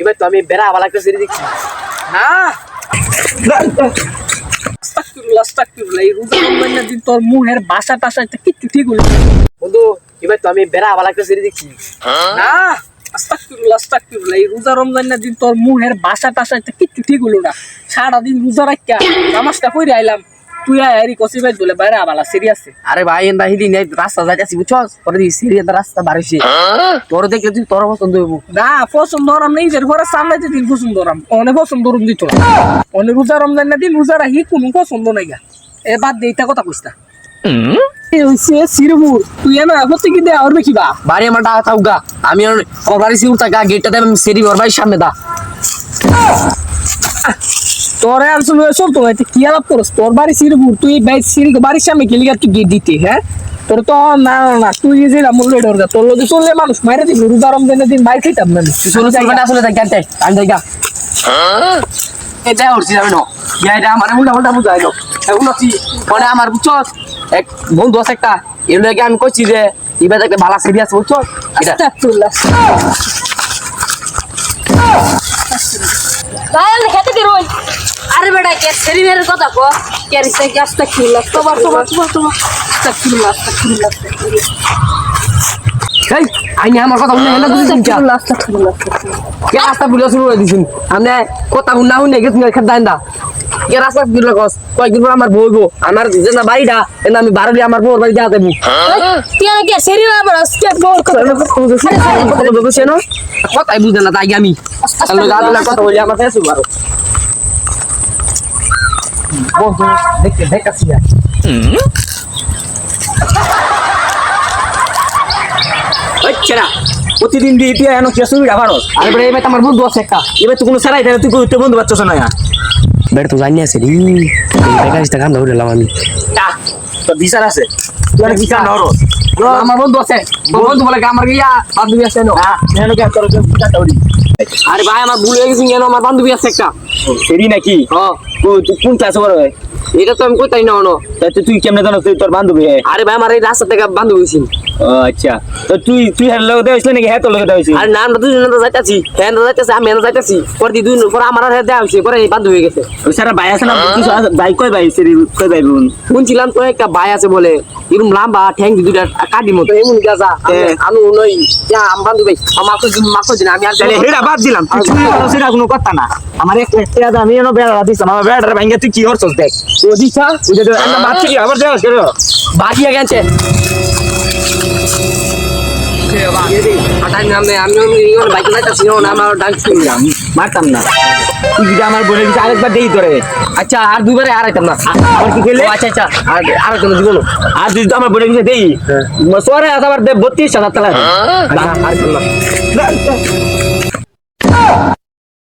এবার তো আমি বেড়া আবার একটা দেখছি। না। তোর মুহের বাসা টাসা এটা কিচ্ছু ঠিক হলো বন্ধু এবার তো আমি বেড়া আবার একটা সিঁড়ি দেখছি। না। আস্তাগফিরুল্লাহ, আস্তাগফিরুল্লাহ। রোজা রমজানের দিন তোর মুহের বাসা টাসা এটা কিচ্ছু ঠিক হলো না। সারাদিন রোজা রাখিয়া নামাজটা কইরা আইলাম। তুই কসি ভাই বলে বাইরে আবালা সিরিয়াস আরে ভাই এন্দা হিদি নেই রাস্তা যাইতেছি বুঝছস? পরে সিঁড়ি রাস্তা বাড়িছে। তোর দেখলে তুই তোর পছন্দ হইব। না পছন্দ হরাম নেই সামলাইতে দিন পছন্দ হরাম অনেক পছন্দ রুম দিত। অনেক রোজা রমজান না দিন রোজা রাখি কোনো পছন্দ নাই গা। এ বাদ দে এটা কথা দে আমি সামনে দা। তোরে আনছিল এসব তো কি আলাপ করস? তোর বাড়ি সিরপুর তুই বাই সিরি বাড়ির সামনে গেলি আর তুই গিয়ে দিতে হ্যাঁ? তোর তো না না, না তুই যে মূল্য ডর তোর লোকে চললে মানুষ মাইরে দিবি রোজা রমজানের দিন বাইর খাইতাম না আমি। তুই ষোলো চলবে আসলে দেখ গানটাই আমি দেখ এটা উঠছি যাবে না এটা আমার উল্টা উল্টা বুঝাই না এখন আছি মানে আমার বুঝছস? এক বন্ধু আছে একটা এর লাগে আমি কইছি যে এবার একটা ভালো সিরিয়াস বুঝছস? এটা। তাহলে খেতে কি রই আরে বেটা কে শরীরের কথা কো? কে রিসে গ্যাস তা খিলা তোমার তোমার তোমার তোমার আস্তাগফিরুল্লাহ, আস্তাগফিরুল্লাহ, আস্তাগফিরুল্লাহ। এই আইনি আমার কথা শুনে। কে রাস্তা বুঝা শুরু করে দিছিন? আমনে কথা শুনা শুনে গেছ খেত দাইন কে রাস্তা বুঝলা কস কয়েকদিন পর আমার বউ গো আমার যে না বাড়িটা এনে আমি বারোলি আমার বউর বাড়ি যাতে তুই কে বুঝে না তাই আমি। কথা বলি আমার কাছে বারো। বন্ধু দেখতে দেখাচ্ছি আর আচ্ছা প্রতিদিন দিয়ে এনো কি আরে বেটা এবার আমার বন্ধু আছে একটা। এবার তো কোনো সারাই থাকে তুই তুই বন্ধু বাচ্চা না বেটা তো জানি আছে রে। দেখাচ্ছি কাম ধরলাম আমি। তো বিচার আছে? তুই অনেক বিচার না হরো আমার বন্ধু আছে। বন্ধু বলে আমার ইয়া বান্ধবী আছে না হ্যাঁ এনো কি আরে ভাই আমার ভুল হয়ে গেছে কেন? আমার বান্ধবী আছে একটা। সেরি নাকি? কোন ক্লাসে বড় হয় এটা তো আমি কইতাই না হনো তুই কেমনে জানো তুই তোর বান্ধবী হ্যাঁ আরে ভাই আমার এই রাস্তা থেকে বান্ধবী ছিল ও আচ্ছা তো তুই তুই হ্যাঁ লোক দেওয়া নাকি হ্যাঁ তোর লোক দেওয়া আরে না আমরা দুজনে তো যাইতাছি হ্যাঁ যাইতাছি আমি যাইতাছি পরে দি পরে আমার আর দেওয়া পরে এই বান্ধবী হয়ে গেছে ওই সারা ভাই আছে না ভাই কই ভাই সেরি কই ভাই বোন শুনছিলাম তো একটা ভাই আছে বলে এরকম লাম্বা ঠ্যাং দুইটা কাটি মতো এমন গাছা হ্যাঁ। আমি নই যা আম বান্ধবী আমার তো মাকো দিন আমি আর বাদ দিলাম তুই সেটা কোনো কথা না আমার এক একটা আমি এনো বেড়া দিছ আমার বেড়া ভাঙ্গা তুই কি হরছস দেখ একটা বাচ্চা কি আবার দেওয়া বাকিয়া গেছে আমার মারতাম না দিছিস আরেকবার দেই তোরে আচ্ছা আর দুবারে আর আইতাম না। আমার কি ও, আচ্ছা আচ্ছা। আর আর জীবন। আর যদি আমার বলে দিছিস দেই সোয়ারে আবার দে বত্রিশ হাজার টাকা। না।